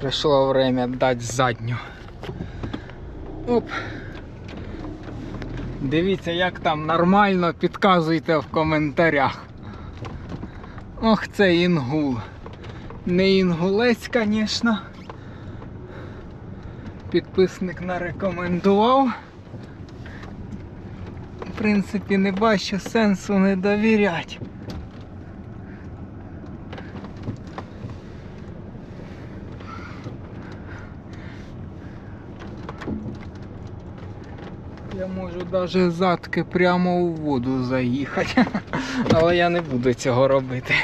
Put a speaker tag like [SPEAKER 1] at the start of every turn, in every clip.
[SPEAKER 1] Пришло время дати задню. Оп. Дивіться, як там нормально, підказуйте в коментарях. Ох, це інгул. Не інгулець, звісно. Підписник нарекомендував. В принципі, не бачу сенсу не довіряти. Можу навіть задки прямо у воду заїхати. Але я не буду цього робити.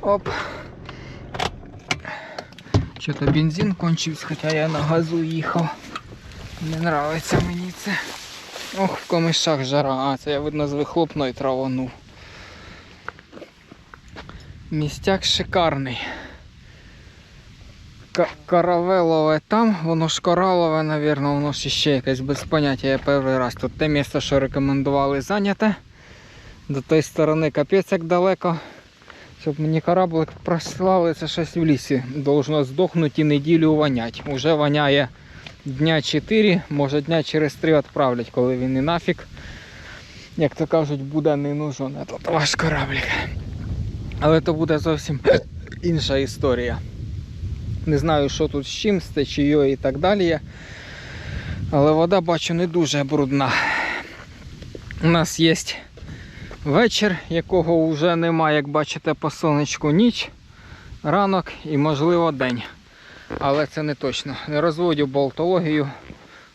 [SPEAKER 1] Оп. Що-то бензин кончився, хоча я на газу їхав. Не нравиться мені це. Ох, в комишах жара. А, це я видно з вихлопної траванув. Містяк шикарний. Ка- Каравелове там, воно ж коралове, навірно, воно ж ще якесь без поняття. Я перший раз. Тут те місце, що рекомендували, зайняте. До тої сторони капець як далеко. Щоб мені кораблик прислали, це щось в лісі. Должно здохнути і неділю вонять. Уже воняє дня 4, може дня через 3 відправлять, коли він і нафіг. Як то кажуть, буде не нужен этот ваш кораблик. Але то буде зовсім інша історія. Не знаю, що тут з чим, з течією і так далі. Але вода, бачу, не дуже брудна. У нас є вечір, якого вже немає, як бачите, по сонечку ніч, ранок і, можливо, день. Але це не точно. Не розводю болтологію,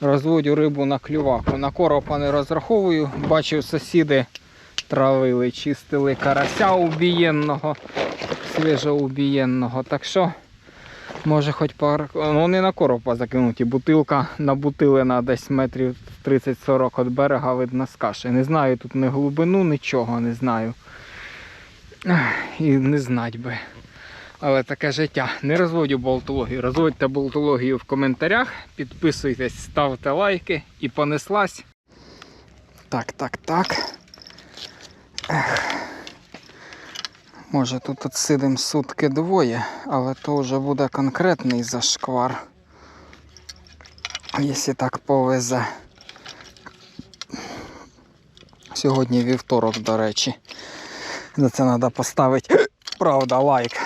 [SPEAKER 1] розводю рибу на клюваку. На коропа не розраховую. Бачив, сусіди травили, чистили карася убієнного, свіжоубієнного. Так що, може хоч пар... Ну, не на коропа закинуті. Бутилка набутилена десь метрів 30-40 від берега видно з каші. Не знаю тут ні глибину, нічого не знаю. І не знать би. Але таке життя. Не розводю болтологію. Розводьте болтологію в коментарях, підписуйтесь, ставте лайки і понеслась. Так, так, так. Ех. Може тут от сутки двоє, але то вже буде конкретний зашквар. Якщо так повезе. Сьогодні вівторок, до речі. За це треба поставити, правда, лайк.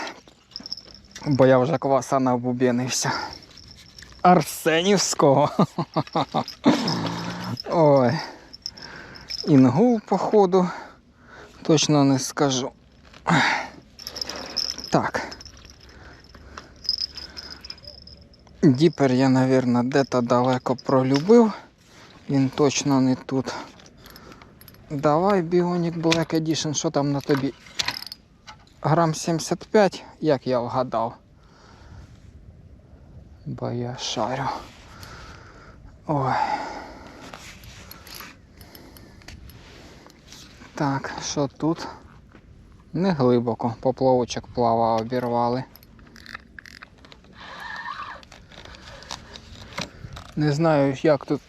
[SPEAKER 1] Бо я вже кваса набубінився. Арсенівського. Ой. Інгул, походу. Точно не скажу. Так. Діпер я, напевно, де-то далеко пролюбив. Він точно не тут. Давай, Bionic Black Edition, що там на тобі? Грам 75, як я вгадав. Бо я шарю. Ой. Так, що тут? Не глибоко, поплавочок плава обірвали. Не знаю, як тут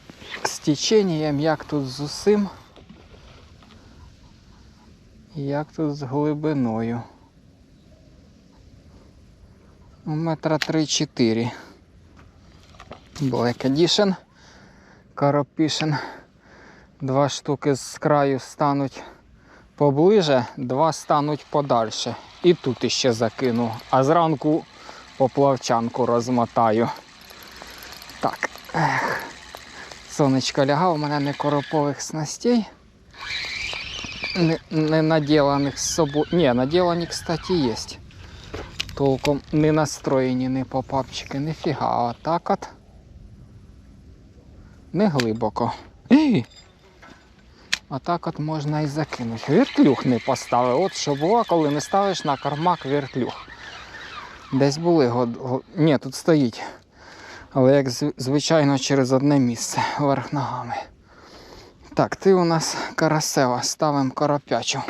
[SPEAKER 1] з теченням, як тут з усім. Як тут з глибиною. Ну, Метра три-чотири. Black Edition. Каропішин. Два штуки з краю стануть поближе, два стануть подальше. І тут іще закину. А зранку поплавчанку розмотаю. Так. Ех. Сонечко лягав, у мене не коропових снастей. Не, не наділаних з собою. Ні, наділані, кстати, є. Толком не настроєні, не попапчики, ніфіга. А так от. Не глибоко. Ей! А так от можна і закинути. Вертлюг не поставив. От що було, коли не ставиш на кармак вертлюг. Десь були год... Ні, тут стоїть. Але як звичайно через одне місце верх ногами. Так, ти у нас карасева, ставимо коропячу.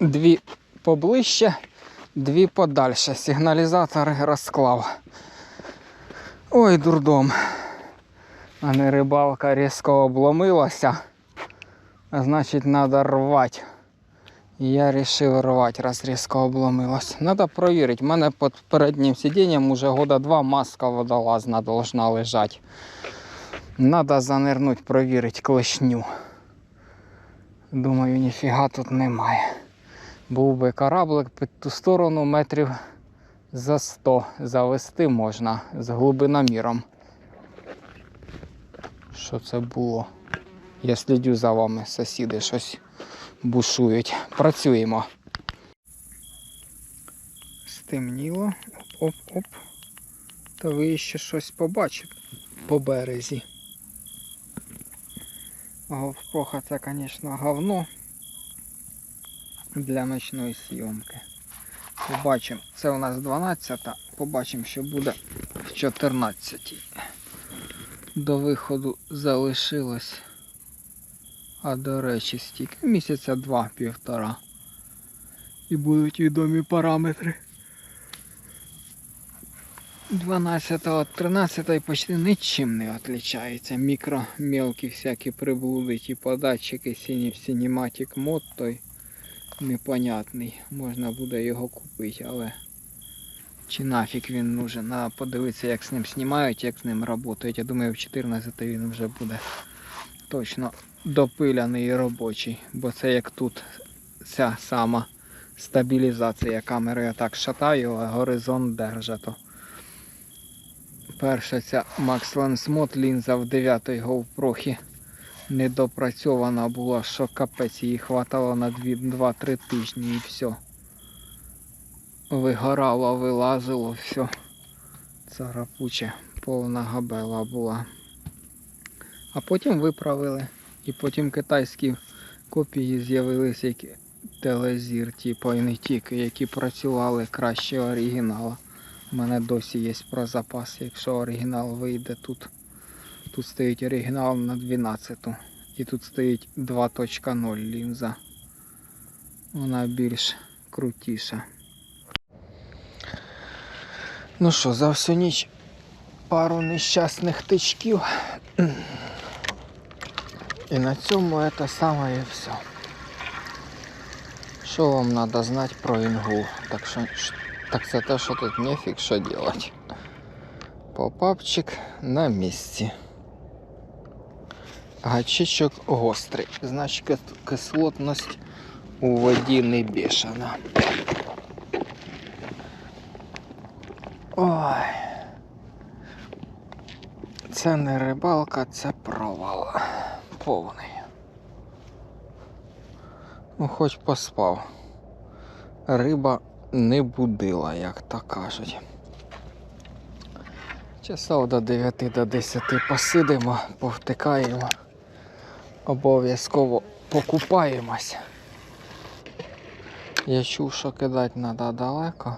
[SPEAKER 1] Дві поближче, дві подальше. Сигналізатор розклав. Ой, дурдом. А не рибалка різко обломилася. А значить треба рвати. Я вирішив рвати, раз різко обломилось. Треба перевірити. У мене під переднім сидінням уже года два маска водолазна должна лежати. Треба занирнути, перевірити клешню. Думаю, ніфіга тут немає. Був би кораблик під ту сторону метрів за 100 завести можна з глибиноміром. Що це було? Я слідю за вами, сусіди, щось бушують. Працюємо. Стемніло. Оп-оп. Та ви ще щось побачите по березі. Говпроха це, звісно, говно для ночної зйомки. Побачимо. Це у нас 12, та побачимо, що буде в 14. До виходу залишилось. А до речі, стільки місяця два-півтора. І будуть відомі параметри. 12 от 13 почти нічим не відрізняється. Мікро, мелкі всякі приблуди, типу датчики сині, Cinematic мод той непонятний. Можна буде його купити, але чи нафіг він нужен. Треба подивитися, як з ним знімають, як з ним працюють. Я думаю, в 14 він вже буде точно допиляний і робочий. Бо це як тут ця сама стабілізація камери. Я так шатаю, а горизонт держа. То перша ця Max Lens Mod лінза в 9 GoPro недопрацьована була, що капець її хватало на 2-3 тижні і все. Вигорало, вилазило, все. Царапуче, повна габела була. А потім виправили. І потім китайські копії з'явилися, які телезір, типу, і не тільки, які працювали краще оригіналу. У мене досі є про запас, якщо оригінал вийде тут. Тут стоїть оригінал на 12 і тут стоїть 2.0 лінза. Вона більш крутіша. Ну що, за всю ніч пару нещасних тичків. І на цьому це саме і все. Що вам треба знати про інгул? Так що так це те, що тут нефіг що делать. Попапчик на місці. Гачичок гострий. Значить кислотність у воді не бешена. Ой. Це не рибалка, це провал. Повний. Ну, хоч поспав. Риба не будила, як то кажуть. Часов до 9 до 10 посидимо, повтикаємо. Обов'язково покупаємось. Я чув, що кидати треба далеко.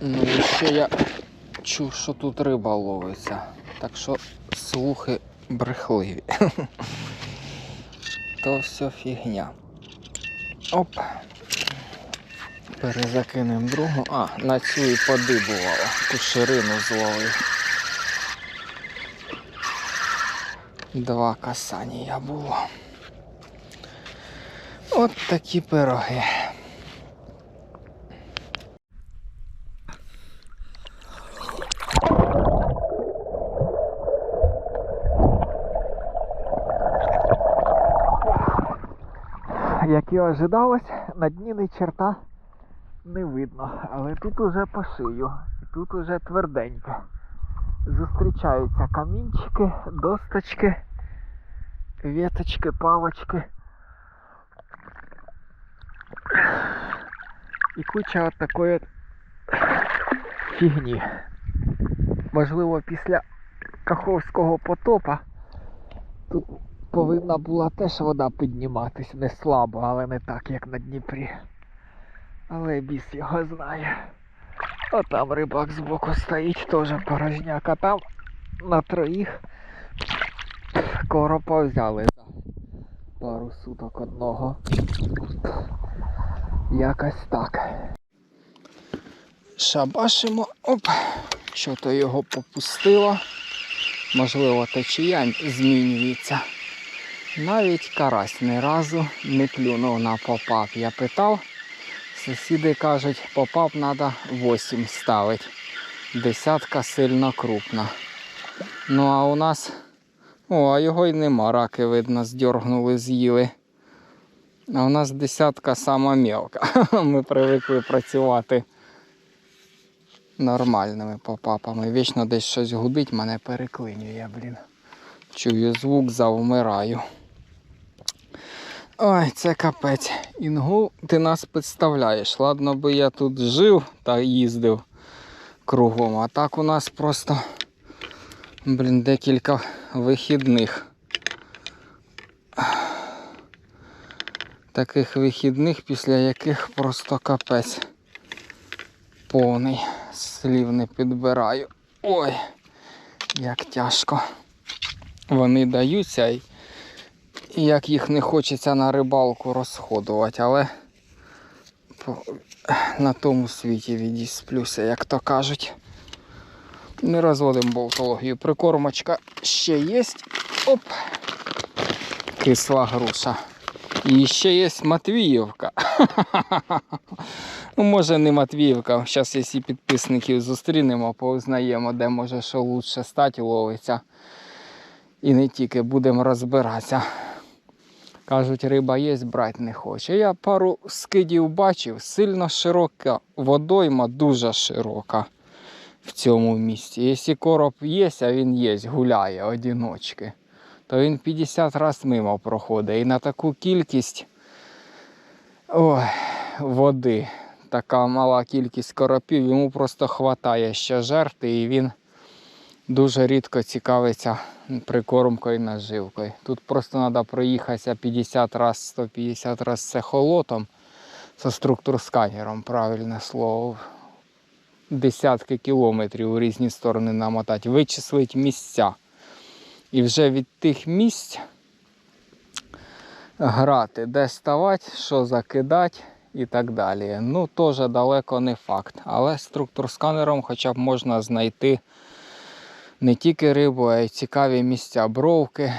[SPEAKER 1] Ну і ще я чув, що тут риба ловиться. Так що слухи брехливі. То все фігня. Оп. Перезакинемо другу. А, на цю і подибувала. Ту ширину зловив. Два касання було. От такі пироги. Як і ожидалось, на дні ні черта не видно, але тут уже по шию, тут уже тверденько. Зустрічаються камінчики, досточки, веточки, палочки. І куча от такої от фігні. Можливо, після Каховського потопа тут повинна була теж вода підніматись не слабо, але не так, як на Дніпрі. Але біс його знає. А там рибак збоку стоїть, теж порожняк, а там на троїх коропа взяли за пару суток одного. Якось так. Шабашимо, оп, що то його попустило. Можливо, течія змінюється. Навіть карась ні разу не клюнув на попап. Я питав, сусіди кажуть, попап треба 8 ставити. Десятка сильно крупна. Ну а у нас. О, а його й нема, раки, видно, здьоргнули, з'їли. А у нас десятка сама мелка. Ми привикли працювати нормальними попапами. Вічно десь щось гудить, мене переклинює, блін. Чую звук, завмираю. Ой, це капець. Інгул, ти нас підставляєш. Ладно би я тут жив та їздив кругом, а так у нас просто, блін, декілька вихідних. Таких вихідних, після яких просто капець повний. Слів не підбираю. Ой, як тяжко. Вони даються і як їх не хочеться на рибалку розходувати, але на тому світі відісплюся, як то кажуть. Не розводимо болтологію. Прикормочка ще є. Оп. Кисла груша. І ще є Матвіївка. Ну, може не Матвіївка. Зараз, якщо підписників зустрінемо, поузнаємо, де може що лучше стати ловиться. І не тільки будемо розбиратися. Кажуть, риба є, брати не хоче. Я пару скидів бачив, сильно широка водойма, дуже широка в цьому місці. Якщо короб є, а він є, гуляє одиночки, то він 50 разів мимо проходить. І на таку кількість ой, води, така мала кількість коропів, йому просто хватає ще жерти, і він дуже рідко цікавиться прикормкою наживкою. Тут просто треба проїхатися 50 раз, 150 раз з холотом, зі структур-сканером, правильне слово. Десятки кілометрів у різні сторони намотати, вичислити місця. І вже від тих місць грати, де ставати, що закидати і так далі. Ну, теж далеко не факт. Але структур-сканером хоча б можна знайти не тільки рибу, а й цікаві місця бровки,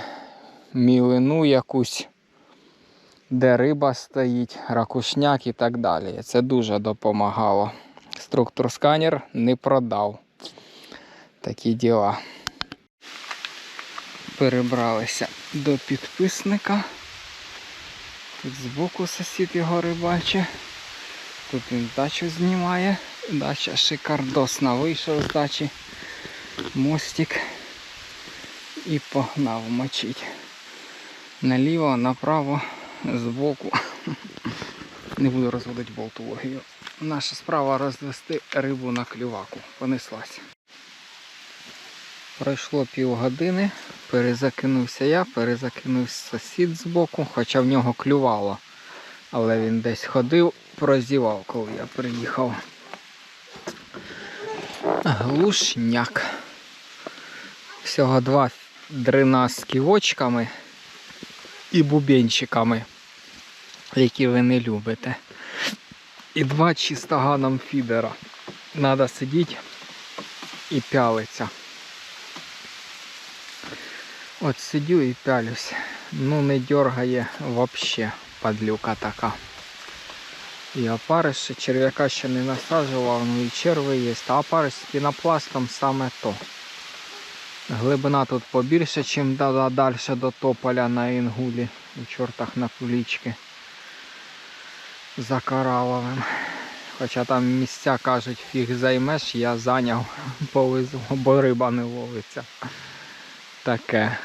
[SPEAKER 1] мілину якусь, де риба стоїть, ракушняк і так далі. Це дуже допомагало. Структур-сканер не продав. Такі діла. Перебралися до підписника. Тут збоку сусід його рибачить. Тут він дачу знімає. Дача шикардосна вийшов з дачі мостик і погнав мочить. Наліво, направо, збоку. Не буду розводити болтологію. Наша справа розвести рибу на клюваку. Понеслась. Пройшло півгодини, перезакинувся я, перезакинувся сусід з боку, хоча в нього клювало. Але він десь ходив, прозівав, коли я приїхав. Глушняк. Всього два дрина з ківочками і бубенчиками, які ви не любите. І два чистоганом фідера. Надо сидіти і пялиться. От сидю і пялюсь. Ну не дергає вообще падлюка така. І опариші, черв'яка ще не насаджував, ну і черви є. А опариш з пінопластом саме то. Глибина тут побільше, ніж далі до тополя на інгулі. У чортах на кулічки. За кораловим. Хоча там місця кажуть, фіг займеш, я зайняв, повезу, бо риба не ловиться. Таке.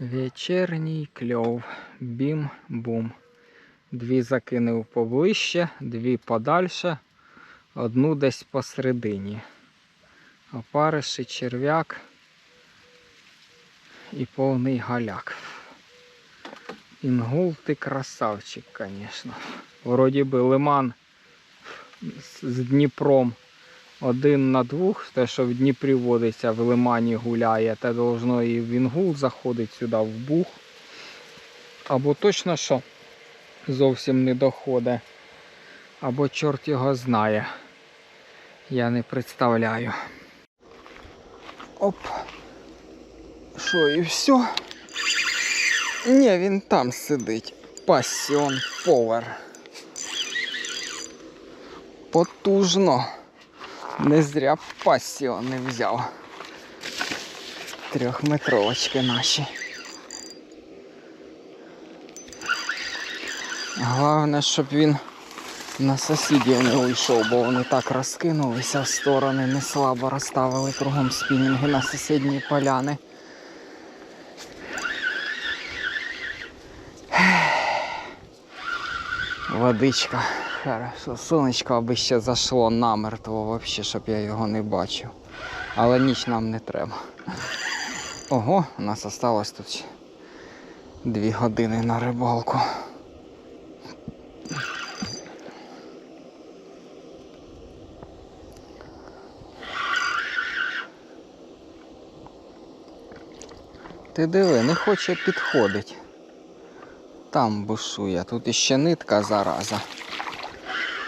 [SPEAKER 1] Вечірній кльов. Бім-бум. Дві закинув поближче, дві подальше, одну десь посередині. Опариші, черв'як і повний галяк. Інгул ти красавчик, звісно. Вроді би лиман з Дніпром один на двох, те, що в Дніпрі водиться, в лимані гуляє, те должно і в інгул заходить сюди в бух. Або точно що зовсім не доходить. Або чорт його знає. Я не представляю. Оп. Що і все. Ні, він там сидить. Пасіон повер. Потужно. Не зря пасіон не взяв. Трьохметровочки наші. Головне, щоб він на сусідів не уйшов, бо вони так розкинулися в сторони, не слабо розставили кругом спінінги на сусідні поляни. Водичка. Хорошо. Сонечко аби ще зайшло намертво, вообще, щоб я його не бачив. Але ніч нам не треба. Ого, у нас осталось тут дві години на рибалку. Ти диви, не хоче підходить. Там бушує, тут іще нитка зараза.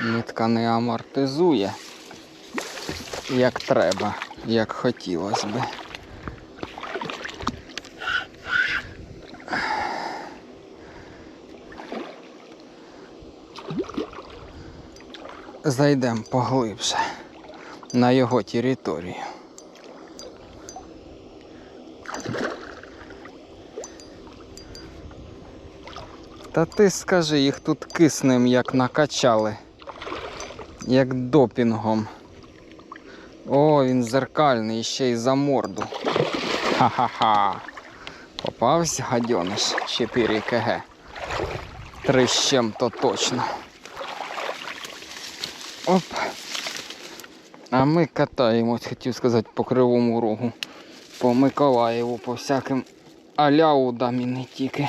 [SPEAKER 1] Нитка не амортизує, як треба, як хотілося би. Зайдемо поглибше на його територію. Та ти скажи, їх тут киснем як накачали, як допінгом. О, він зеркальний ще й за морду. Ха-ха-ха. Попався гадьониш 4 кг. Три з чим-то точно. Оп. А ми катаємось, хотів сказати, по кривому рогу. По Миколаєву, по всяким аляудам і не тільки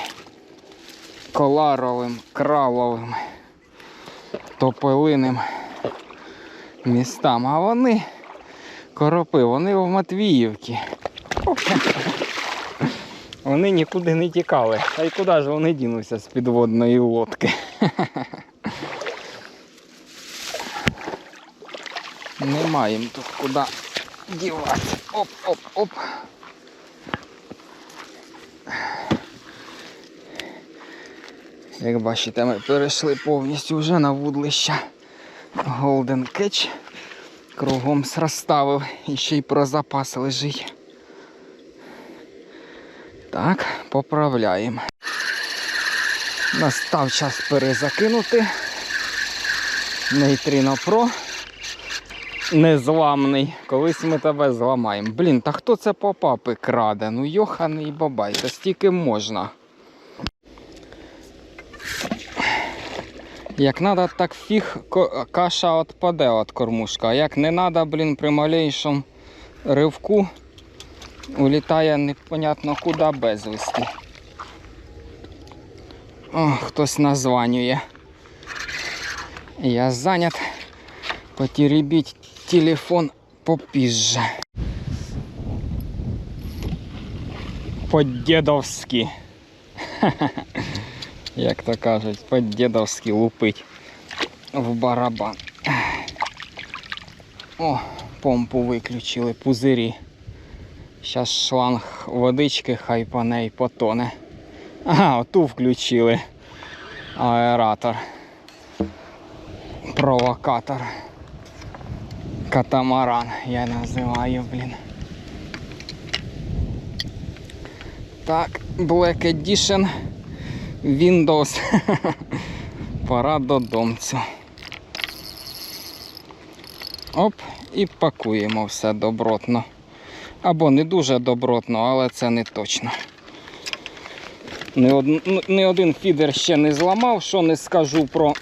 [SPEAKER 1] коларовим, кравовим, топилиним містам. А вони, коропи, вони в Матвіївці. Вони нікуди не тікали. Та й куди ж вони дінуться з підводної лодки? Нема їм тут куди діватися. Оп-оп-оп. Як бачите, ми перейшли повністю вже на вудлище Golden Catch. Кругом розставив і ще й про запас лежить. Так, поправляємо. Настав час перезакинути. Нейтрино Pro. Незламний. Колись ми тебе зламаємо. Блін, та хто це попапи краде? Ну йоханий бабай, та стільки можна. Як треба, так фіг каша відпаде від кормушка. А як не треба, блін, при малейшому ривку улітає непонятно куди безвісти. О, хтось названює. Я зайнят. Потеребіть телефон попізже. По-дідовськи. Як то кажуть, по-дідовськи лупить в барабан. О, помпу виключили, пузирі. Зараз шланг водички хай по неї потоне. Ага, оту включили. Аератор. Провокатор. Катамаран я називаю, блін. Так, Black Edition Windows. Пора додомцю. Оп, і пакуємо все добротно. Або не дуже добротно, але це не точно. Ні один, фідер ще не зламав, що не скажу про.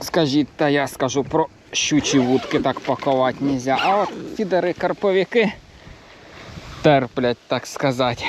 [SPEAKER 1] Скажіть, та я скажу про щучі вудки так пакувати нельзя. А от фідери карповики терплять, так сказати.